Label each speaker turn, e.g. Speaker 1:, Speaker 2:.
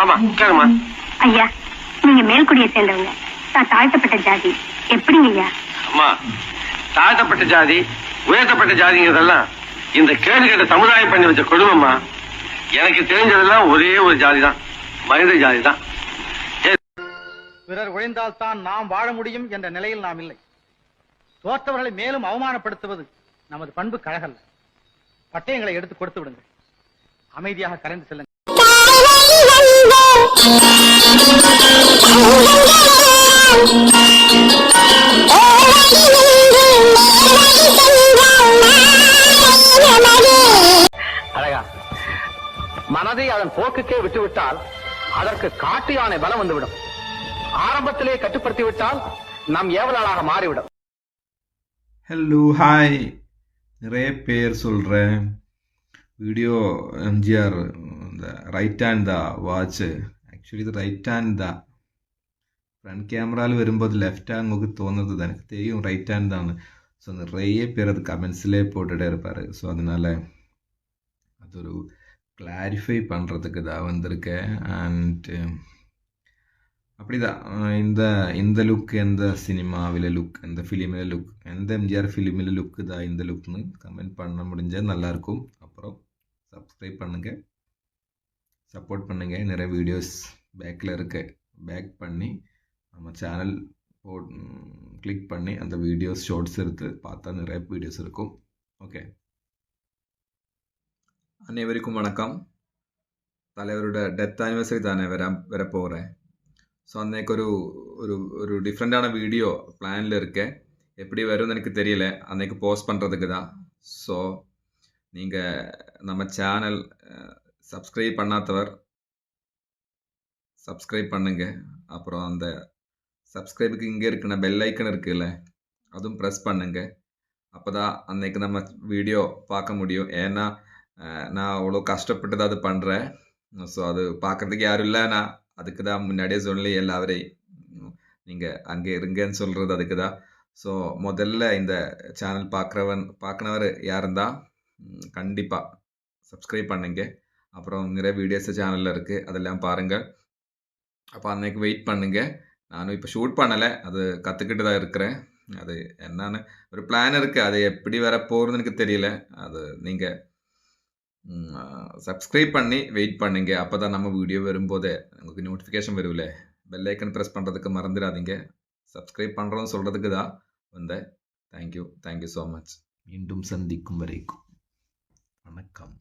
Speaker 1: ஆமா கேளுமா.
Speaker 2: ஐயா நீங்க மேல்குடியை சேர்ந்தவங்க. நான் தாழ்த்தப்பட்ட ஜாதி. எப்படிங்க ஐயா?
Speaker 1: அம்மா தாழ்த்தப்பட்ட ஜாதி உயர்த்தப்பட்ட ஜாதிங்கிறதெல்லாம் இந்த கேடு கேட்ட சமுதாயம் பண்ணி வச்ச கொடுமைம்மா. எனக்கு தெரிஞ்சதெல்லாம் ஒரே ஒரு ஜாதி தான் மனித ஜாதி தான்
Speaker 3: பிறர் ஒழிந்தால் தான் நாம் வாழ முடியும் என்ற நிலையில் நாம் இல்லை. தோற்றவர்களை மேலும் அவமானப்படுத்துவது நமது பண்பு கழகல்ல. பட்டயங்களை எடுத்து கொடுத்து விடுங்கள். அமைதியாக கரைந்து செல்லுங்கள். மனதை அதன் போக்குக்கே விட்டுவிட்டால் அதற்கு காட்டு யானை பலம் வந்துவிடும். ஆரம்பத்திலே கட்டுப்படுத்தி விட்டால் நம் ஏவலாளாக மாறிவிடும்.
Speaker 4: ஹலோ ஹாய் நிறைய பேர் சொல்கிறேன் video MGR the right and the watch actually ഇത് റൈറ്റ് ആൻഡ് ദ ഫ്രണ്ട് ക്യാമറയിൽ വരുമ്പോൾ ലെഫ്റ്റ് അങ്ങോട്ട് തോന്നുന്നത് തന്നെ தெரியும் ரைட் ஹேண்ட் தான் ஸோ நிறைய பேர் அது கமெண்ட்ஸ்லேயே போட்டுகிட்டே இருப்பார். ஸோ அதனால் அது ஒரு கிளாரிஃபை பண்ணுறதுக்கு தான் வந்திருக்கேன் அண்ட் அப்படிதான். இந்த இந்த லுக் எந்த சினிமாவில் லுக் எந்த ஃபிலிமில் லுக் எந்த எம்ஜிஆர் ஃபிலிமில் லுக்கு தான் இந்த லுக்னு கமெண்ட் பண்ண முடிஞ்சால் நல்லாயிருக்கும் அப்புறம் சப்ஸ்கிரைப் பண்ணுங்கள் சப்போர்ட் பண்ணுங்கள் நிறைய வீடியோஸ் பேக்கில் இருக்க. பேக் பண்ணி நம்ம சேனல் போ கிளிக் பண்ணி அந்த வீடியோஸ் ஷார்ட்ஸ் எடுத்து பார்த்தா நிறைய வீடியோஸ் இருக்கும். ஓகே அனைவருக்கும் வணக்கம். தலைவரோட டெத் ஆனிவர்சரி தானே வர வரப்போகிறேன் ஸோ அன்னைக்கு ஒரு ஒரு ஒரு டிஃப்ரெண்ட்டான வீடியோ பிளானில் இருக்கேன் எப்படி வரும்னு எனக்கு தெரியல. அன்னைக்கு போஸ்ட் பண்ணுறதுக்கு தான். ஸோ நீங்கள் நம்ம சேனல் சப்ஸ்கிரைப் பண்ணாதவர். சப்ஸ்கிரைப் பண்ணுங்க. அப்புறம் அந்த சப்ஸ்கிரைபுக்கு இங்கே இருக்கிற பெல் ஐக்கன் இருக்குல்ல அதுவும் ப்ரெஸ் பண்ணுங்க. அப்போ தான் அன்னைக்கு நம்ம வீடியோ பார்க்க முடியும். ஏன்னா நான் அவ்வளோ கஷ்டப்பட்டு தான் அது பண்ணுறேன் ஸோ அது பார்க்குறதுக்கு யாரும் இல்லை. நான் அதுக்கு தான் முன்னாடியே சொல்லி எல்லாவரையும். நீங்கள் அங்கே இருங்கன்னு சொல்கிறது அதுக்கு தான் ஸோ முதல்ல இந்த சேனல் பார்க்குறவன் பார்க்குனவர் யாருந்தா? கண்டிப்பாக சப்ஸ்கிரைப் பண்ணுங்கள் அப்புறம் நிறைய வீடியோஸ் சேனலில் இருக்குது அதெல்லாம் பாருங்கள். அப்போ அன்னைக்கு வெயிட் பண்ணுங்க. நானும் இப்போ ஷூட் பண்ணலை. அது கற்றுக்கிட்டு தான் இருக்கிறேன். அது என்னன்னு ஒரு பிளான் இருக்குது அது எப்படி வர போகிறதுன்னு எனக்கு தெரியல. அது நீங்கள் சப்ஸ்கிரைப் பண்ணி வெயிட் பண்ணுங்க. அப்போ தான் நம்ம வீடியோ வரும்போதே உங்களுக்கு நோட்டிஃபிகேஷன் வரும்ல. பெல் ஐக்கன் ப்ரெஸ் பண்ணுறதுக்கு மறந்துடாதீங்க. சப்ஸ்கிரைப் பண்ணுறோன்னு சொல்கிறதுக்கு தான் வந்தேன். தேங்க்யூ தேங்க்யூ ஸோ மச் மீண்டும் சந்திக்கும் வரைக்கும். வணக்கம்.